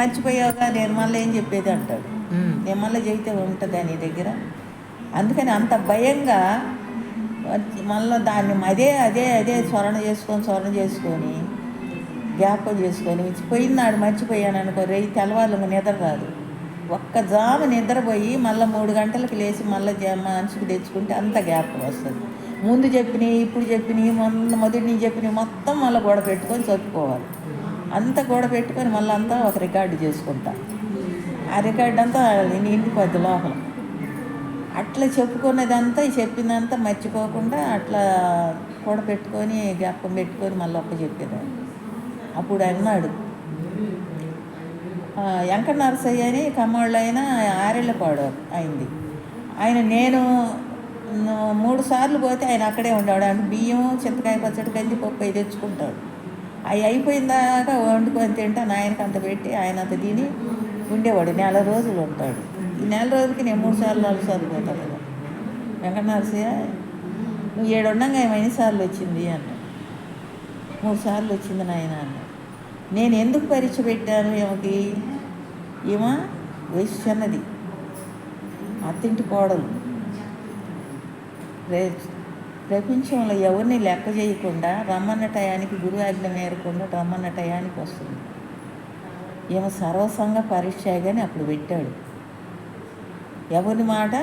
మర్చిపోయావుగా? నేను మళ్ళీ ఏం చెప్పేది అంటాడు. మళ్ళీ చెబితే ఉంటుందా నీ దగ్గర? అందుకని అంత భయంగా మళ్ళీ దాన్ని అదే అదే అదే స్మరణ చేసుకొని స్మరణ చేసుకొని జ్ఞాపకం చేసుకొని పోయినాడు మర్చిపోయాను అనుకో రేయి తెల్లవాళ్ళు నిద్ర రాదు. ఒక్క జాము నిద్రపోయి మళ్ళీ మూడు గంటలకు లేచి మళ్ళీ మనిషికి తెచ్చుకుంటే అంత జ్ఞాపకం వస్తుంది. ముందు చెప్పినవి ఇప్పుడు చెప్పినవి మొన్న మొదటి నుంచి చెప్పినవి మొత్తం మళ్ళీ గొడవ పెట్టుకొని చదువుకోవాలి అంతా గోడ పెట్టుకొని మళ్ళీ అంతా ఒక రికార్డు చేసుకుంటా. ఆ రికార్డు అంతా ఇంటికి పద్ది లోపల. అట్లా చెప్పుకునేదంతా చెప్పిందంతా మర్చిపోకుండా అట్లా కూడ పెట్టుకొని జ్ఞాపకం పెట్టుకొని మళ్ళీ ఒక్క చెప్పేదాన్ని. అప్పుడు అన్నాడు వెంకట నరసయ్య అని కమ్మోళ్ళు అయినా ఆరేళ్ళపాడు అయింది. ఆయన నేను మూడు సార్లు పోతే ఆయన అక్కడే ఉండేవాడు. ఆయన బియ్యం చింతకాయ పచ్చడి కంది పప్పు అవి తెచ్చుకుంటాడు. అవి అయిపోయిందాకా వండుకొని తింటాను. ఆయనకి అంత పెట్టి ఆయన అంత తిని ఉండేవాడు. నెల రోజులు ఉంటాడు. ఈ నెల రోజులకి నేను మూడు సార్లు నాలుగు సార్లు పోతాను. కదా వెంకటనరసయ్య నువ్వు ఏడు ఉండగా ఎన్నిసార్లు వచ్చింది? అన్నాడు. మూడు సార్లు వచ్చింది నాయన అన్నాడు. నేను ఎందుకు పరీక్ష పెట్టాను ఏమకి ఏమో వయసు చిన్నది. అత్తింటి కోడలు. రేపు ప్రపంచంలో ఎవరిని లెక్క చేయకుండా రమ్మన్న టయానికి గురు ఆజ్ఞ మేరకుండా రమ్మన్న టయానికి వస్తుంది. ఏమో సర్వసంగ పరీక్ష అప్పుడు పెట్టాడు. ఎవరి మాట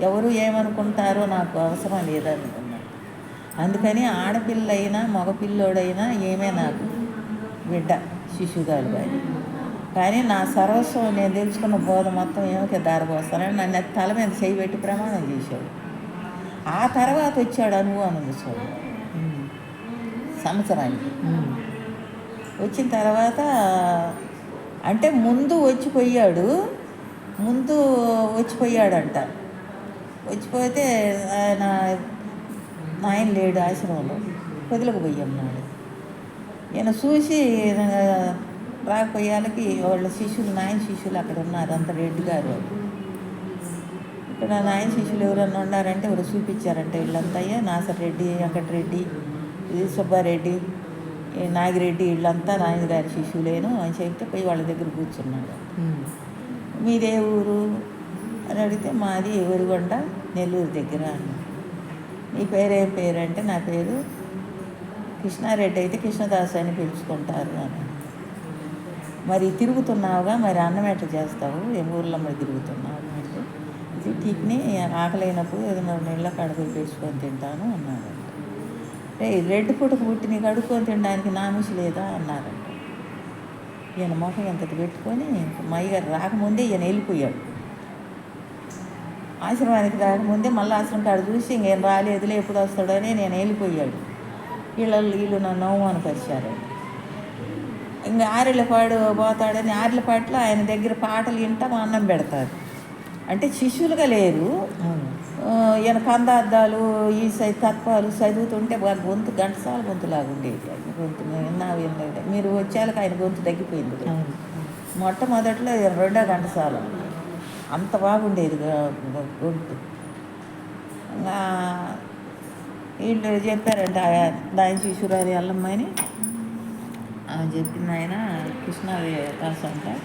ఎవరు ఏమనుకుంటారో నాకు అవసరం లేదనుకున్నాడు. అందుకని ఆడపిల్లైనా మగపిల్లోడైనా ఏమే నాకు బిడ్డ శిశుగాలు కానీ కానీ నా సర్వస్వం నేను తెలుసుకున్న బోధ మొత్తం ఏమిటి దారిపోస్తానని నన్ను తల మీద చేయి పెట్టి ప్రమాణం చేశాడు. ఆ తర్వాత వచ్చాడు అనుభవం చూసాడు ఉమ్. సంవత్సరానికి. వచ్చిన తర్వాత అంటే ముందు వచ్చిపోయాడు ముందు వచ్చిపోయాడంట వచ్చిపోతే ఆయన ఆయన లేడు ఆశ్రమంలో పొదిలకు పోయి ఉన్నాడు ఈయన చూసి రాకపోయాలకి వాళ్ళ శిష్యులు నాయన శిష్యులు అక్కడ ఉన్నారు అంత రెడ్డి గారు. ఇక్కడ నాయన శిష్యులు ఎవరన్నా ఉన్నారంటే ఎవరు చూపించారంటే వీళ్ళంతా అయ్యా నాసర్ రెడ్డి వెంకటరెడ్డి ఇది సుబ్బారెడ్డి నాగిరెడ్డి వీళ్ళంతా నాయన గారి శిష్యులేను అని చెప్తే పోయి వాళ్ళ దగ్గర కూర్చున్నాడు. మీదే ఊరు? అని అడిగితే మాది ఎవరిగొండ? నెల్లూరు దగ్గర అన్నాడు. నీ పేరేం పేరు అంటే నా పేరు కృష్ణారెడ్డి అయితే కృష్ణదాస్ అని పిలుచుకుంటారు అని మరి తిరుగుతున్నావుగా? మరి అన్నం ఎట్లా చేస్తావు? ఏ ఊర్లో మరి తిరుగుతున్నావు? అంటే ఇది టిఫిని ఆకలైనప్పుడు ఏదైనా నీళ్ళ కడుపు పెట్టుకొని తింటాను అన్నాడంట రే రెడ్ పుట్టుకు పుట్టిన కడుక్కొని తినడానికి నామిషి లేదా అన్నారంట ఈయన మొహం ఎంతటి పెట్టుకొని మైగారు రాకముందే ఈయన వెళ్ళిపోయాడు. ఆశ్రమానికి రాకముందే మళ్ళీ ఆశ్రమం కాడ చూసి ఇంకేం రాలేదులే ఎప్పుడు వస్తాడని నేను వెళ్ళిపోయాడు. వీళ్ళు వీళ్ళు నన్ను అవమానపరిచారు. ఇంకా ఆరెళ్ళపాడు పోతాడని ఆరెళ్ళపాట్లో ఆయన దగ్గర పాటలు వింటా మా అన్నం పెడతారు. అంటే శిష్యులుగా లేరు. ఈయన కందార్థాలు ఈ సై తత్వాలు చదువుతుంటే వాళ్ళ గొంతు గంటసాల గొంతులాగా ఉండేది. ఆయన గొంతు విన్నా మీరు వచ్చేళ్ళకి ఆయన గొంతు తగ్గిపోయింది. మొట్టమొదట్లో రెండో ఘంటసాల. అంత బాగుండేది గొంతు. ఇంకా వీళ్ళు చెప్పారంట ఆ- దాని శిశురాలి అల్లమ్మని ఆమె చెప్పింది ఆయన కృష్ణదాస్ అంట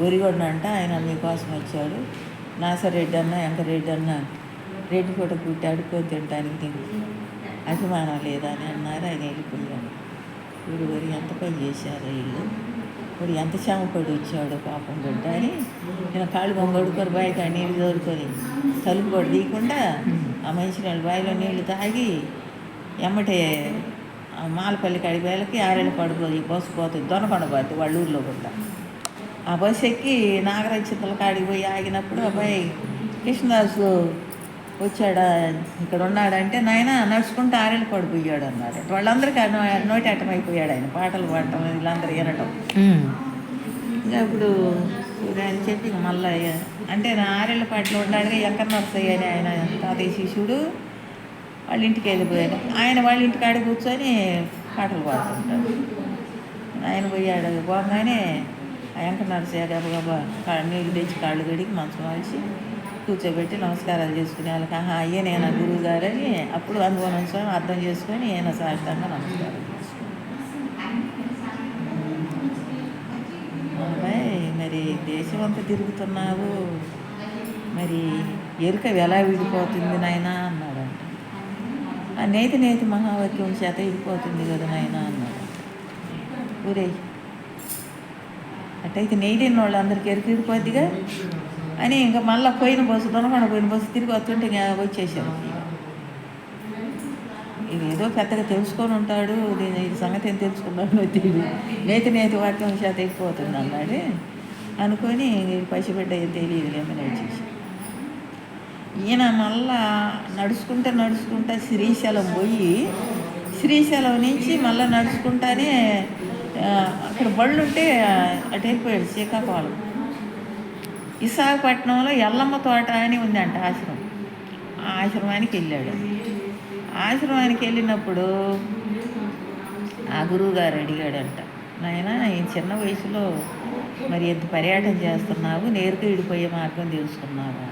ఒరిగొండ అంట ఆయన మీకోసం వచ్చాడు. నాసరెడ్డి అన్న వెంకరెడ్డి అన్న రెడ్డి పూట పుట్టి అడుక్కొని తినడానికి నీకు అభిమానం లేదా అని అన్నారు ఆయన వెళ్ళిపోయాడు. వీడు వరి ఎంత పని చేశారు వీళ్ళు? ఇప్పుడు ఎంత శ్రమపడి వచ్చాడు పాపం బిడ్డ అని నేను కాళ్ళు బొమ్మ కడుక్కొని బాయికి నీళ్ళు తోడుకొని తలుపు కూడా తీయకుండా ఆ మనిషి వాళ్ళు బాయిలో నీళ్ళు తాగి ఎమ్మటే ఆ మాలపల్లి కాడి వేలకి ఆరేళ్ళ పడిపోయి బస్సు పోతుంది దొనకొండ పోతుంది వాళ్ళ ఊర్లో కూడా. ఆ బస్సు ఎక్కి నాగరాజ చింతల కాడికి పోయి ఆగినప్పుడు అబ్బాయి కృష్ణదాసు వచ్చాడా ఇక్కడ ఉన్నాడంటే నాయన నడుచుకుంటూ ఆరేళ్ళు పడిపోయాడు అన్నారు వాళ్ళందరికీ ఆ నోటి అట్టమైపోయాడు ఆయన పాటలు పాడటం వీళ్ళందరూ వినటం. ఇంకా ఇప్పుడు అని చెప్పి మళ్ళీ అంటే నా ఆరేళ్ళ పాటలో ఉన్నాడుగా ఎక్కడ నరసయ్య అని ఆయన తాతయ్య శిష్యుడు వాళ్ళ ఇంటికి వెళ్ళిపోయాడు. ఆయన వాళ్ళ ఇంటికి ఆడ కూర్చొని పాటలు పాడుతుంటాడు. ఆయన పోయాడు పోగానే ఆ వెంకట గబగబా కా- నీళ్ళు తెచ్చి కాళ్ళు కడిగి మంచం వాల్చి కూర్చోబెట్టి నమస్కారాలు చేసుకునే వాళ్ళకి ఆహా అయ్యే నేను గురువు గారని అప్పుడు అనుభవం అర్థం చేసుకొని ఈయన సాష్టాంగా నమస్కారం అబ్బాయి మరి దేశం అంతా తిరుగుతున్నావు. మరి ఎరుక ఎలా విడిపోతుంది నాయనా? అన్నాడంట. ఆ నేతి నేతి మహావాక్యం చేత విడిపోతుంది కదా నాయనా? అన్నాడు. ఊరే అట్టయితే నెయ్యిన వాళ్ళు అందరికి ఎరుక్ అని ఇంకా మళ్ళీ పోయిన బస్సు దొనకొండ పోయిన బస్సు తిరిగి వస్తుంటే ఇంకా వచ్చేసాం ఏదో పెద్దగా తెలుసుకొని ఉంటాడు. దీని ఈ సంగతి ఏం తెలుసుకున్నాడు తెలియదు నేతి నేతి వాక్యం చేత ఎక్కిపోతుంది అన్నాడు. అనుకొని పసిబిడ్డ ఏం తెలియదు ఏమని వచ్చేసి ఈయన మళ్ళా నడుచుకుంటా నడుచుకుంటా శ్రీశైలం పోయి శ్రీశైలం నుంచి మళ్ళీ నడుచుకుంటానే అక్కడ బళ్ళు ఉంటే అటు వెళ్ళిపోయాడు శ్రీకాకుళం. విశాఖపట్నంలో ఎల్లమ్మ తోట అని ఉందంట ఆశ్రమం. ఆ ఆశ్రమానికి వెళ్ళాడు. ఆశ్రమానికి వెళ్ళినప్పుడు ఆ గురువుగారు అడిగాడంట నాయన ఈ చిన్న వయసులో మరి ఎంత పర్యటన చేస్తున్నావు? నేరుగా విడిపోయే మార్గం తెలుసుకున్నావా?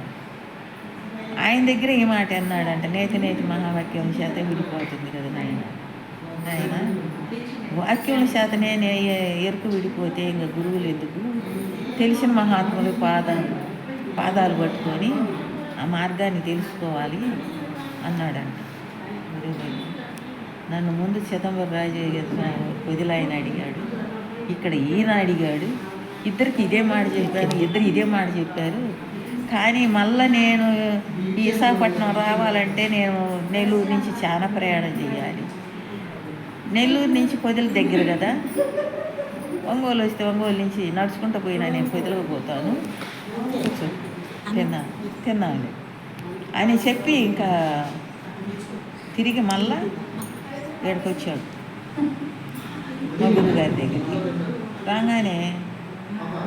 ఆయన దగ్గర ఈ మాట అన్నాడంట నేతి నేతి మహావాక్యం చేత విడిపోతుంది కదా నాయన. ఆయన వాక్యం చేతనే నే- ఎరుకు విడిపోతే ఇంకా గురువులు ఎందుకు? తెలిసిన మహాత్ములు పాదాలు పాదాలు పట్టుకొని ఆ మార్గాన్ని తెలుసుకోవాలి అన్నాడంట. గురువుగారు. నన్ను ముందు చిదంబరం రాజు వదిలాయన అడిగాడు. ఇక్కడ ఈయన అడిగాడు. ఇద్దరికి ఇదే మాట చెప్పారు ఇద్దరు ఇదే మాట చెప్పారు. కానీ మళ్ళీ నేను విశాఖపట్నం రావాలంటే నేను నెల్లూరు నుంచి చాలా ప్రయాణం చేయాలి. నెల్లూరు నుంచి పొదిల దగ్గర కదా. ఒంగోలు వస్తే ఒంగోలు నుంచి నడుచుకుంటూ పోయినా నేను పొదిలకు పోతాను. తిన్నా. తిన్నాను అని చెప్పి ఇంకా తిరిగి మళ్ళా ఇక్కడికి వచ్చాడు మా గారి దగ్గరికి. రాగానే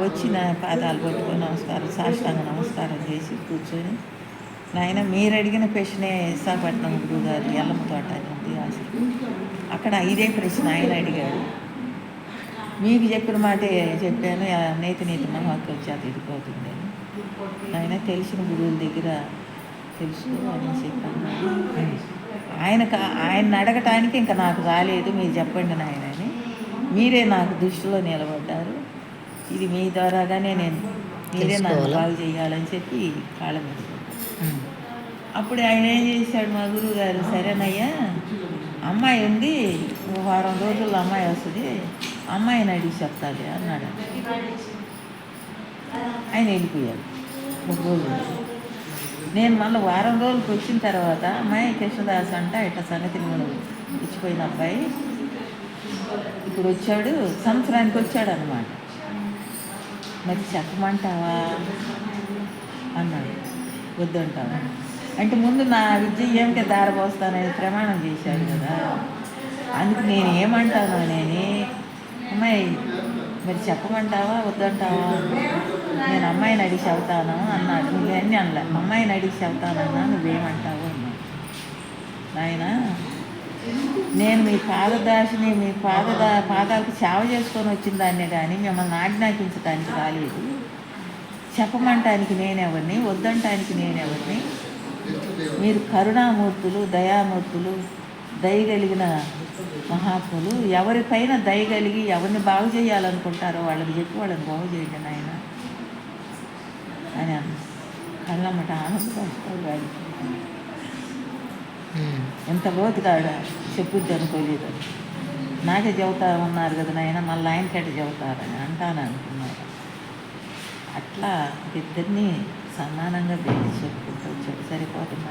వచ్చిన పాదాలు పట్టుకొని నమస్కారం సాష్టాంగ నమస్కారం చేసి కూర్చొని నాయన మీరు అడిగిన ప్రశ్నే విశాఖపట్నం గురువు గారు ఎల్లమ్మ తోట అని ఉంది ఆశ్రమం అక్కడ ఇదే ప్రశ్న ఆయన అడిగాడు. మీకు చెప్పిన మాటే చెప్పాను నేతి నేతి మహాత్వం చేత ఇదిపోతుంది ఆయన తెలిసిన గురువుల దగ్గర తెలుసు అని చెప్పాను ఆయన ఆయన అడగటానికి ఇంకా నాకు రాలేదు మీరు చెప్పండి నాయన అని. మీరే నాకు దృష్టిలో నిలబడ్డారు. ఇది మీ ద్వారాగానే నేను మీరే తెలుసుకోవాలా? బాగు చేయాలని చెప్పి కాళ్ళ మీద. అప్పుడు ఆయన ఏం చేశాడు మా గురువు గారు సరేనయ్యా అమ్మాయి ఉంది వారం రోజుల్లో అమ్మాయి వస్తుంది అమ్మాయిని అడిగి చెప్తాది అన్నాడు. ఆయన వెళ్ళిపోయాడు. ఒక రోజు నేను మళ్ళీ వారం రోజులకి వచ్చిన తర్వాత అమ్మాయి కృష్ణదాస్ అంట ఇట్లా సంగతి నేను ఇచ్చిపోయిన అబ్బాయి. ఇప్పుడు వచ్చాడు సంవత్సరానికి వచ్చాడు అనమాట మరి చెప్పమంటావా? అన్నాడు. వద్దంటావా? అంటే ముందు నా విద్య ఏమిటి దారపోస్తానని ప్రమాణం చేశాడు కదా. అందుకు నేను ఏమంటాను నేను అమ్మాయి మరి చెప్పమంటావా? వద్దంటావా? నేను అమ్మాయిని అడిగి చెబుతాను అన్నాడు. నువ్వన్నీ అనలే. అమ్మాయిని అడిగి చెబుతానన్నా నువ్వేమంటావు అన్నాడు. నాయన నేను మీ పాదదాసిని మీ పాదదా పాదాలకు సేవ చేసుకొని వచ్చిన దాన్నే కానీ మిమ్మల్ని ఆజ్ఞాపించడానికి రాలేదు. చెప్పమంటానికి నేనెవరిని? వద్దంటానికి నేనెవరిని? మీరు కరుణామూర్తులు దయామూర్తులు దయగలిగిన మహాత్ములు ఎవరిపైన దయగలిగి ఎవరిని బాగు చేయాలనుకుంటారో వాళ్ళకి చెప్పి వాళ్ళని బాగు చేయండి నాయన. అని కళ్ళమ్మట ఆనందపడతాడు ఎంత లోతుగా చెప్పుద్ది అనుకోలేదు. నాకే చెబుతా ఉన్నారు కదా నాయన మళ్ళీ ఆయనకట చెబుతారని అంటాను అనుకున్నారు అట్లా ఇద్దరిని సమానంగా వేసి చెప్పుకుంటూ వచ్చాడు. సరిపోతుంది